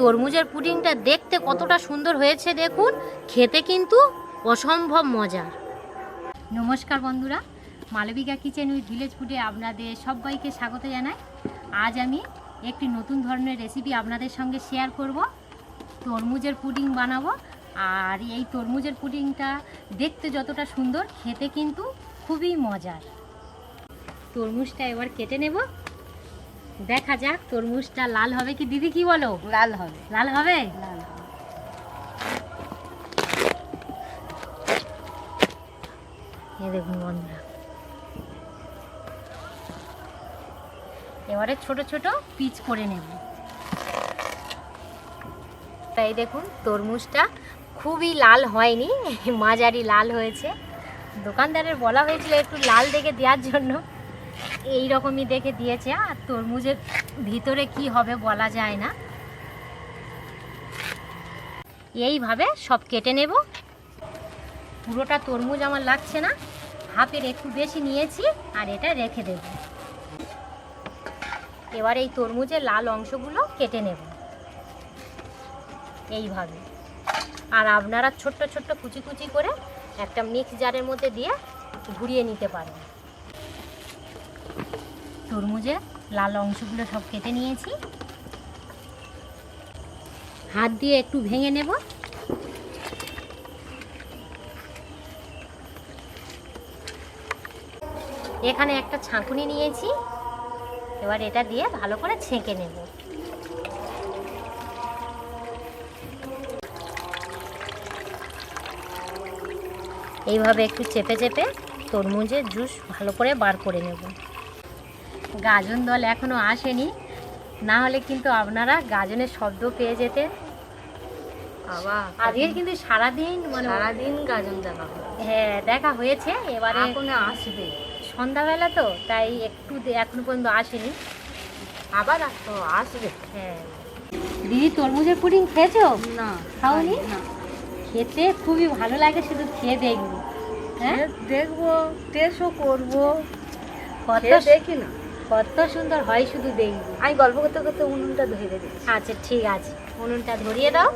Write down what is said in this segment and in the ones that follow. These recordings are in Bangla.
তরমুজের পুডিংটা দেখতে কতটা সুন্দর হয়েছে দেখুন। খেতে কিন্তু অসম্ভব মজার। নমস্কার বন্ধুরা, মালবিকা কিচেন উইথ ভিলেজ ফুডে আপনাদের সবাইকে স্বাগত জানাই। আজ আমি একটি নতুন ধরনের রেসিপি আপনাদের সঙ্গে শেয়ার করব। তরমুজের পুডিং বানাবো আর এই তরমুজের পুডিংটা দেখতে যতটা সুন্দর, খেতে কিন্তু খুবই মজার। তরমুজটা এবার কেটে নেব। দেখা যাক তরমুজটা লাল হবে কি? দিদি কি বলো? লাল হবে। লাল হবে? লাল হবে। এই দেখুন বন্ধুরা। এবারে ছোট ছোট পিচ করে নেব। তাই দেখুন তরমুজটা খুবই লাল হয়নি মাঝারি লাল হয়েছে। দোকানদারের বলা হয়েছিল একটু লাল দেখে দেওয়ার জন্য। এই রকমই দেখে দিয়েছে, আর তরমুজের ভিতরে কি হবে বলা যায় না। এইভাবে সব কেটে নেব। পুরোটা তরমুজ আমার লাগছে না, হাফের একটু বেশি নিয়েছি, আর এটা রেখে দেব। এবার এই তরমুজের লাল অংশগুলো কেটে নেব। এইভাবে। আর আপনারা ছোট্ট ছোট্ট কুচি কুচি করে একটা মিক্স জারের মধ্যে দিয়ে ঘুরিয়ে নিতে পারেন। তরমুজের লাল অংশগুলো সব কেটে নিয়েছি। হাত দিয়ে একটু ভেঙে নেব। এখানে একটা ছাঁকুনি নিয়েছি। এবার এটা দিয়ে ভালো করে ছেঁকে নেব। এইভাবে একটু চেপে চেপে তরমুজের জুস ভালো করে বার করে নেব। গাজন দল এখনও আসেনি। না হলে কিন্তু আপনারা গাজনের শব্দ পেয়ে যেতে আবার আজকে কিন্তু সারাদিন মানে সারাদিন গাজন দেখা হ্যাঁ। দেখা হয়েছে। এবারে এখন আসবে। সন্ধ্যাবেলা তো তাই একটু এখনও পর্যন্ত আসেনি। আবার আসবে। হ্যাঁ। দিদি তরমুজের পুডিং খেয়েছো? না খাওনি? খেতে খুবই ভালো লাগে শুধু খেয়ে দেখবি। হ্যাঁ? দেখব টেস্টও করব। কত দেখি না। কত সুন্দর হয় শুধু দেখবি। আমি গল্প করতে করতে উনুনটা ধরে দিচ্ছি আচ্ছা ঠিক আছে। উনুনটা ধরিয়ে দাও।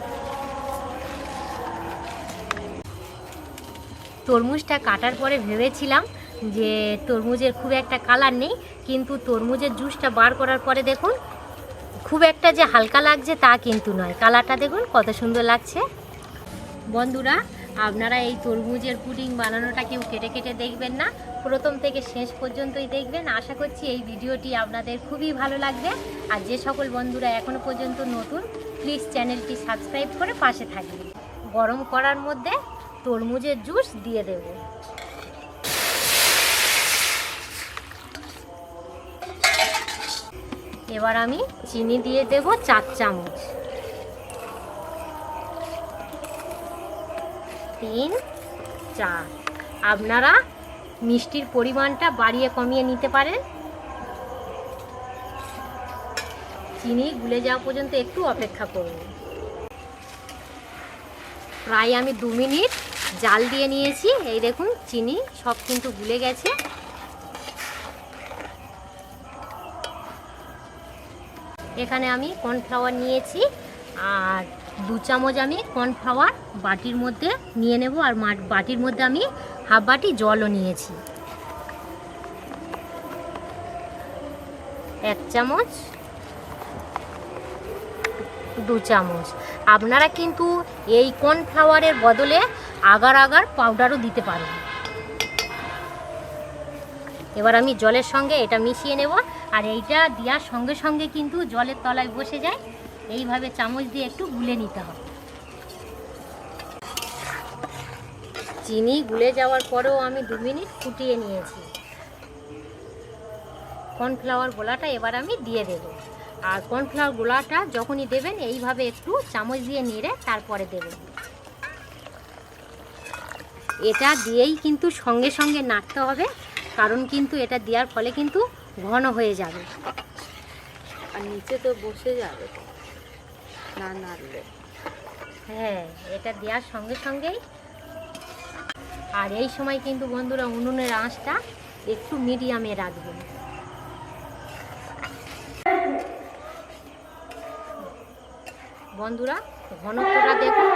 তরমুজটা কাটার পরে ভেবেছিলাম যে তরমুজের খুব একটা কালার নেই, কিন্তু তরমুজের জুসটা বার করার পরে দেখুন, খুব একটা যে হালকা লাগছে তা কিন্তু নয়। কালারটা দেখুন কত সুন্দর লাগছে। বন্ধুরা আপনারা এই তরমুজের পুডিং বানানোটা কেউ কেটে কেটে দেখবেন না। প্রথম থেকে শেষ পর্যন্তই দেখবেন। আশা করছি এই ভিডিওটি আপনাদের খুবই ভালো লাগবে। আর যে সকল বন্ধুরা এখনও পর্যন্ত নতুন প্লিজ চ্যানেলটি সাবস্ক্রাইব করে পাশে থাকবেন গরম করার মধ্যে তরমুজের জুস দিয়ে দেব। এবার আমি চিনি দিয়ে দেব চার চামচ। তিন, চার। আপনারা মিষ্টির পরিমাণটা বাড়িয়ে কমিয়ে নিতে পারেন। চিনি গুলে যাওয়া পর্যন্ত একটু অপেক্ষা করুন। প্রায় আমি দু মিনিট জাল দিয়ে নিয়েছি। এই দেখুন, চিনি সব কিন্তু গুলে গেছে। এখানে আমি কর্নফ্লাওয়ার নিয়েছি। আর দু চামচ আমি কর্নফ্লাওয়ার বাটির মধ্যে নিয়ে নেব আর বাটির মধ্যে আমি হাফ বাটি জলও নিয়েছি। এক চামচ, দু চামচ। আপনারা কিন্তু এই কর্নফ্লাওয়ারের বদলে আগার আগার পাউডারও দিতে পারেন। এবার আমি জলের সঙ্গে এটা মিশিয়ে নেব আর এইটা দেওয়ার সঙ্গে সঙ্গে কিন্তু জলের তলায় বসে যায়। এইভাবে চামচ দিয়ে একটু গুলে নিতে হবে। চিনি গুলে যাওয়ার পরেও আমি দু মিনিট ফুটিয়ে নিয়েছি। কর্নফ্লাওয়ার গোলাটা এবার আমি দিয়ে দেব। আর কর্নফ্লাওয়ার গোলাটা যখনই দেবেন এইভাবে একটু চামচ দিয়ে নেড়ে তারপরে দেবেন। এটা দিয়েই কিন্তু সঙ্গে সঙ্গে নাড়তে হবে কারণ কিন্তু এটা দেওয়ার ফলে কিন্তু ঘন হয়ে যাবে। আর নিচে তো বসে যাবে। না নাড়লে হ্যাঁ এটা দেওয়ার সঙ্গে সঙ্গেই। আর এই সময় কিন্তু বন্ধুরা উনুনের আঁচটা একটু মিডিয়ামে রাখবেন। বন্ধুরা, ঘনত্বটা দেখুন।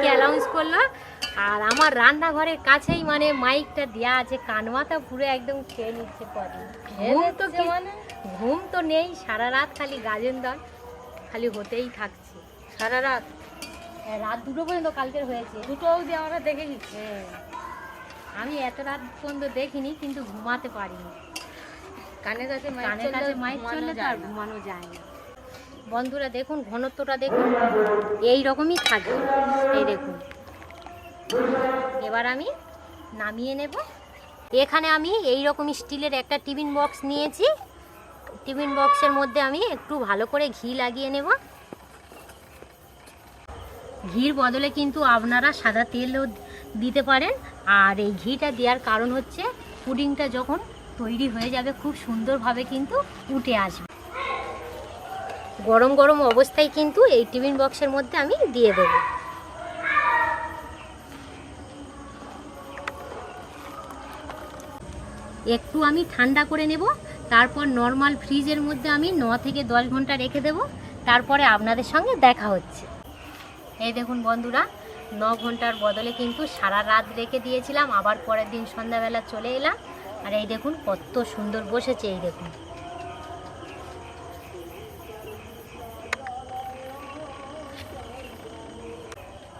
মাইক অ্যানাউন্স করল। আর আমার রান্নাঘরের কাছেই মানে মাইকটা দেওয়া আছে কানমাতা পুরো একদম খেয়ে নিচ্ছে কদিন ঘুম তো মানে? ঘুম তো নেই সারা রাত খালি গাজন দল খালি হতেই থাকছে। সারা রাত? হ্যাঁ, রাত দুটো পর্যন্ত কালকের হয়েছে। দুটো অবধি আমরা দেখে গেছি হ্যাঁ। আমি এত রাত পর্যন্ত দেখিনি কিন্তু ঘুমাতে পারিনি। কানের কাছে কানের কাছে মাইক চললে তো আর ঘুমানো যায় না। বন্ধুরা দেখুন, ঘনত্বটা দেখুন এই রকমই থাকে। এই দেখুন। এবার আমি নামিয়ে নেব। এখানে আমি এই রকম স্টিলের একটা টিফিন বক্স নিয়েছি। টিফিন বক্সের মধ্যে আমি একটু ভালো করে ঘি লাগিয়ে নেব। ঘির বদলে কিন্তু আপনারা সাদা তেলও দিতে পারেন। আর এই ঘিটা দেওয়ার কারণ হচ্ছে, পুডিংটা যখন তৈরি হয়ে যাবে, খুব সুন্দরভাবে কিন্তু উঠে আসবে। গরম গরম অবস্থায় কিন্তু এই টিফিন বক্সের মধ্যে আমি দিয়ে দেবো। একটু আমি ঠান্ডা করে নেব, তারপর নর্মাল ফ্রিজের মধ্যে আমি ন থেকে দশ ঘণ্টা রেখে দেব, তারপরে আপনাদের সঙ্গে দেখা হচ্ছে। এই দেখুন বন্ধুরা, ন ঘণ্টার বদলে কিন্তু সারা রাত রেখে দিয়েছিলাম, আবার পরের দিন সন্ধ্যাবেলা চলে এলাম। আর এই দেখুন কত সুন্দর বসেছে, এই দেখুন।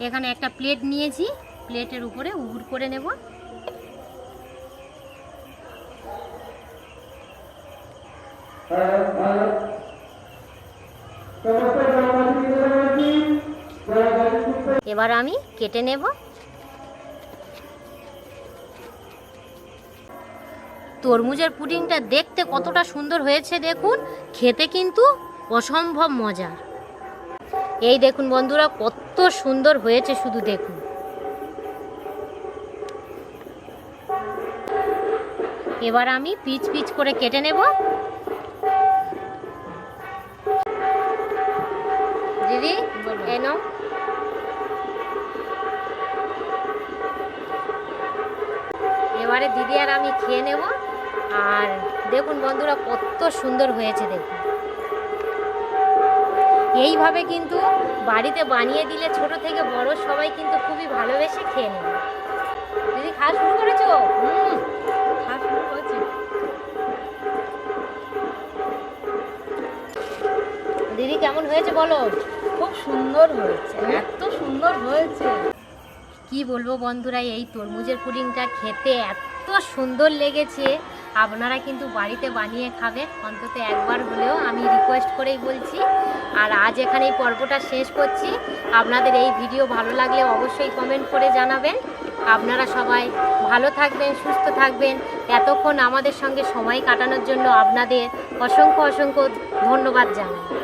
এখানে একটা প্লেট নিয়েছি। প্লেটের উপরে উগুর করে নেব। এবার আমি কেটে নেব। তরমুজের পুডিংটা দেখতে কতটা সুন্দর হয়েছে দেখুন। খেতে কিন্তু অসম্ভব মজার। এই দেখুন বন্ধুরা, কত সুন্দর হয়েছে শুধু দেখুন। এবার আমি পিচ পিচ করে কেটে নেব। দিদি বলো। এবারে দিদি আর আমি খেয়ে নেব। আর দেখুন বন্ধুরা, কত সুন্দর হয়েছে দেখুন। এইভাবে কিন্তু বাড়িতে বানিয়ে দিলে ছোট থেকে বড় সবাই কিন্তু খুবই ভালোবেসে খেয়ে নেবে। দিদি, খাওয়া শুরু করেছ? দিদি, কেমন হয়েছে বলো? খুব সুন্দর হয়েছে, এত সুন্দর হয়েছে। কি বলব বন্ধুরা, এই তরমুজের পুডিংটা খেতে এত সুন্দর লেগেছে। আপনারা কিন্তু বাড়িতে বানিয়ে খাবেন অন্তত একবার হলেও আমি রিকোয়েস্ট করেই বলছি। আর আজ এখানে এই পর্বটা শেষ করছি। আপনাদের এই ভিডিও ভালো লাগলে অবশ্যই কমেন্ট করে জানাবেন। আপনারা সবাই ভালো থাকবেন, সুস্থ থাকবেন। এতক্ষণ আমাদের সঙ্গে সময় কাটানোর জন্য আপনাদের অসংখ্য অসংখ্য ধন্যবাদ জানাই।